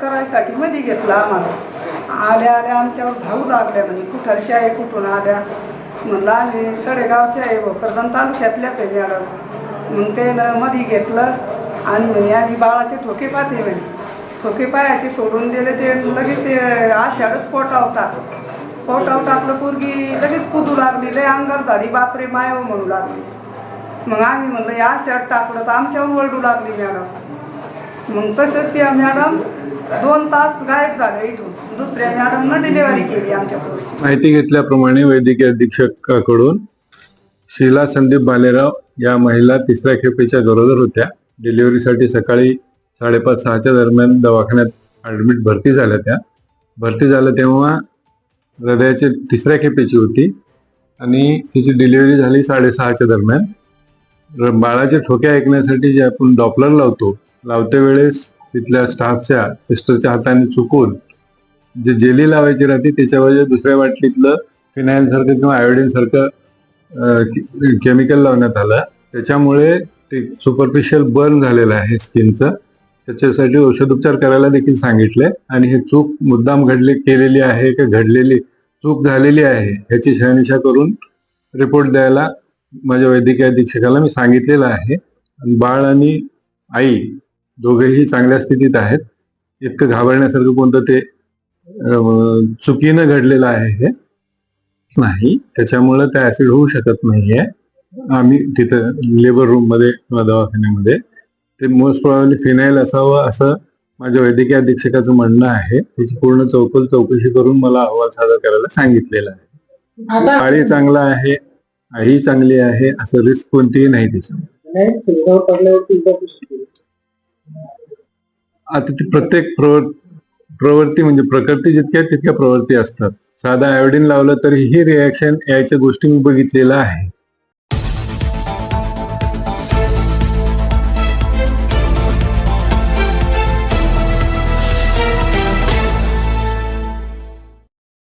करायसाठी मध्ये घेतला आम्हाला. आल्या आल्या आमच्यावर धावू लागल्या म्हणे. कुठलच्या आहे कुठून आल्या? म्हणलं आम्ही तडेगावच्या आहे भोकरदन तालुक्यातल्याच आहे मॅडम. मग ते मध्ये घेतलं आणि म्हणे आम्ही बाळाचे ठोके पाहते म्हणे. ठोके पायाचे सोडून दिले ते लगेच ते आषाढच पोटाव टाकलं पोटाव टाकलं पोरगी लगेच कुदू लागली. लय अंगार झाली. बापरे मायव हो म्हणू लागली. मग आम्ही म्हणलं या आषाढ टाकलं तर आमच्यावर वरडू लागली मॅडम. मग तसंच त्या मॅडम दोन तास गायब झाले इथून. दुसऱ्या मॅडमनं डिलिव्हरी केली आमच्या पोरीची माहिती घेतल्याप्रमाणे वैद्यकीय अधीक्षकाकडून शीला संदीप बालेराव या महिला तिसऱ्या खेपेच्या गरोदर होत्या. डिलिव्हरीसाठी सकाळी साडेपाच सहाच्या दरम्यान दवाखान्यात ऍडमिट भरती झाल्या त्या. भरती झाल्या तेव्हा हृदयाची तिसऱ्या खेपेची होती आणि तिची डिलिव्हरी झाली साडेसहाच्या दरम्यान. र- बाळाचे ठोके ऐकण्यासाठी जे आपण डॉपलर लावतो लावते वेळेस तिथल्या स्टाफच्या सिस्टरच्या हाताने चुकून जे जेली लावायची राहते त्याच्यावर दुसऱ्या बाटलीतलं फिनाईल सारखं किंवा आयोडीन सारखं केमिकल लावण्यात आलं. त्याच्यामुळे ते सुपरफिशियल बर्न झालेलं आहे स्किनचं त्याच्यासाठी औषधोपचार करायला देखील सांगितले. आणि हे चूक मुद्दाम घडले केलेली आहे का घडलेली चूक झालेली आहे ह्याची शहानिशा करून रिपोर्ट द्यायला माझ्या वैद्यकीय अधीक्षकाला मी सांगितलेलं आहे. बाळ आणि आई दोघेही चांगल्या स्थितीत आहेत. इतकं घाबरण्यासारखं कोणतं ते चुकीनं घडलेलं आहे हे नाही. त्याच्यामुळे ते ऍसिड होऊ शकत नाहीये. आम्ही तिथं लेबर रूममध्ये किंवा दवाखान्यामध्ये ते मोस्ट प्रॉब्ली फिनाईल असावं असं माझ्या वैद्यकीय अधीक्षकाचं म्हणणं आहे. त्याची पूर्ण चौकल चौकशी करून मला अहवाल सादर करायला सांगितलेला आहे. बाळी चांगला आहे आई चांगली आहे असं रिस्क कोणतीही नाही त्याच्यामध्ये. आता ती प्रत्येक प्रवर प्रवृत्ती म्हणजे प्रकृती जितक्या तितक्या प्रवृत्ती असतात. साधा आयोडीन लावलं तरी ही रिॲक्शन यायच्या गोष्टी मी बघितलेल्या आहे.